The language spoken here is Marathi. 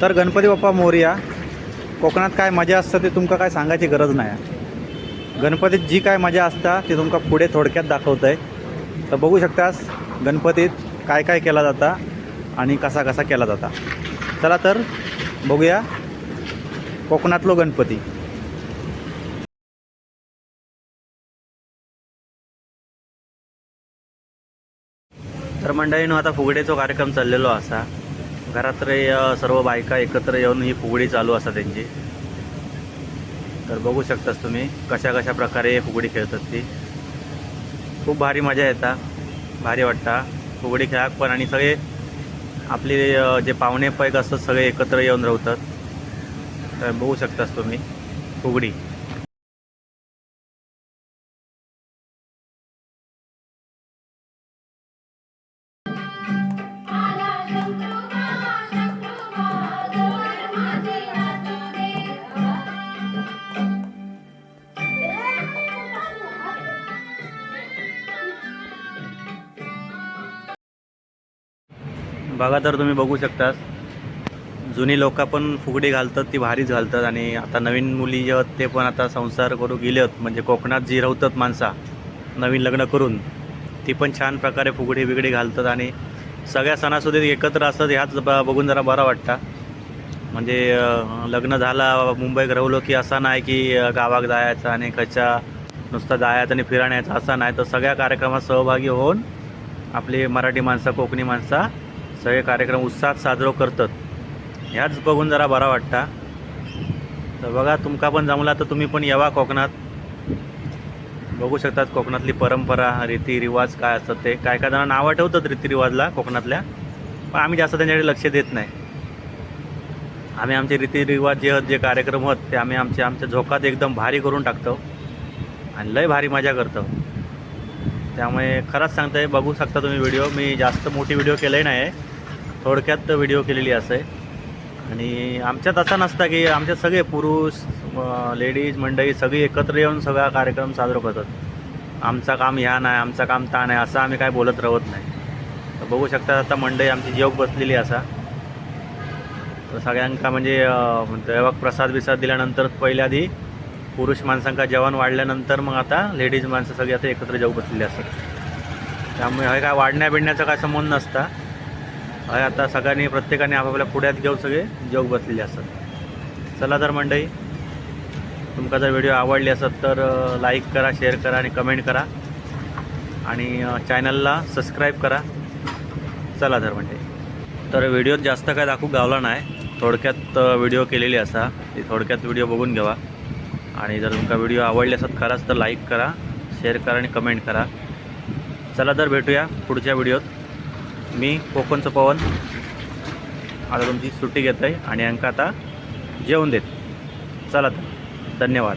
तर गणपती बाप्पा मोरया कोकणात काय मजा असतं ते तुमका काय सांगायची गरज नाही. गणपतीत जी काय मजा असता ती तुमका पुढे थोडक्यात दाखवत आहे तर बघू शकतास गणपतीत काय काय केला जाता आणि कसा कसा केला जाता. चला तर बघूया कोकणातलो गणपती. तर मंडळीनं आता फुगडेचो कार्यक्रम चाललेलो असा. घरात सर्व बायका एकत्र येऊन ही फुगडी चालू असा त्यांची. तर बघू शकतास तुम्ही कशा कशा प्रकारे फुगडी खेळतात ती. खूप भारी मजा येता भारी वाटता. फुगडी खेळाक पण आणि सगळे आपले जे पाहुणे पैक असतात सगळे एकत्र येऊन राहतात तर बघू शकतास तुम्ही फुगडी. बघा तर तुम्ही बघू शकतास. जुनी लोक पण फुगडी घालतात ती भारीच घालतात आणि आता नवीन मुली जे आहेत ते पण आता संसार करू गेले आहेत. म्हणजे कोकणात जी राहतात माणसा. नवीन लग्न करून ती पण छान प्रकारे फुगडी बिगडी घालतात आणि सगळ्या सणासुदीत एकत्र असतात ह्याच ब- बघून जरा बरा वाटता. म्हणजे लग्न झाला मुंबईत राहलो की असा नाही की गावात जायचं आणि कशा नुसता जायचं आणि फिरण्याचा असा नाही. तर सगळ्या कार्यक्रमात सहभागी होऊन आपली मराठी माणसं कोकणी माणसं सगळे कार्यक्रम उत्साहात साजरो करतात. ह्याच बघून जरा बरा वाटता. तर बघा तुमका पण जमला तर तुम्ही पण यावा कोकणात. बघू शकतात कोकणातली परंपरा रीतिरिवाज काय असतात ते. काय काय जणांना नावं ठेवतात रीतिरिवाजला कोकणातल्या. पण आम्ही जास्त त्यांच्याकडे लक्ष देत नाही. आम्ही आमचे रीतिरिवाज जे आहेत जे कार्यक्रम आहेत ते आम्ही आमच्या आमच्या झोकात एकदम भारी करून टाकतो. आणि लय भारी मजा करतो. त्यामुळे खरंच सांगताय बघू शकता तुम्ही व्हिडिओ मी जास्त मोठी व्हिडिओ केले नाही आहे थोडक्यात व्हिडिओ केलेली असे आणि आमच्यात असं नसतं की आमच्यात सगळे पुरुष लेडीज मंडळी सगळी एकत्र येऊन सगळा कार्यक्रम साजरा करतात. आमचा काम ह्या नाही आमचा काम ता नाही असं आम्ही काय बोलत राहत नाही. तर बघू शकता आता मंडळी आमची जेवक बसलेली असा. तर सगळ्यांका म्हणजे देवाक प्रसाद बिसाद दिल्यानंतर पहिल्या आधी पुरुष माणसांका जेवण वाढल्यानंतर मग आता लेडीज माणसं सगळी आता एकत्र जाऊ बसलेली असतात. त्यामुळे हे काय वाढण्या बिडण्याचा काय संबंध नसता. हय आता सगळ्यांनी प्रत्येकाने आपापल्या पुढ्यात घेऊन सगळे जग बसलेले असतात. चला तर मंडळी तुमका जर व्हिडिओ आवडली असत तर लाईक करा शेअर करा आणि कमेंट करा. आणि चॅनलला सबस्क्राईब करा. चला तर मंडळी. तर व्हिडिओत जास्त काय दाखवू गावला नाही. थोडक्यात व्हिडिओ केलेली असा. ती थोडक्यात व्हिडिओ बघून घ्यावा आणि जर तुमका व्हिडिओ आवडले असत खरंच तर लाईक करा शेअर करा आणि कमेंट करा. चला तर भेटूया पुढच्या व्हिडिओत मी कोकणचं पवन. आता तुमची सुट्टी घेत आहे आणि अंक आता जेवून देत. चला तर. धन्यवाद.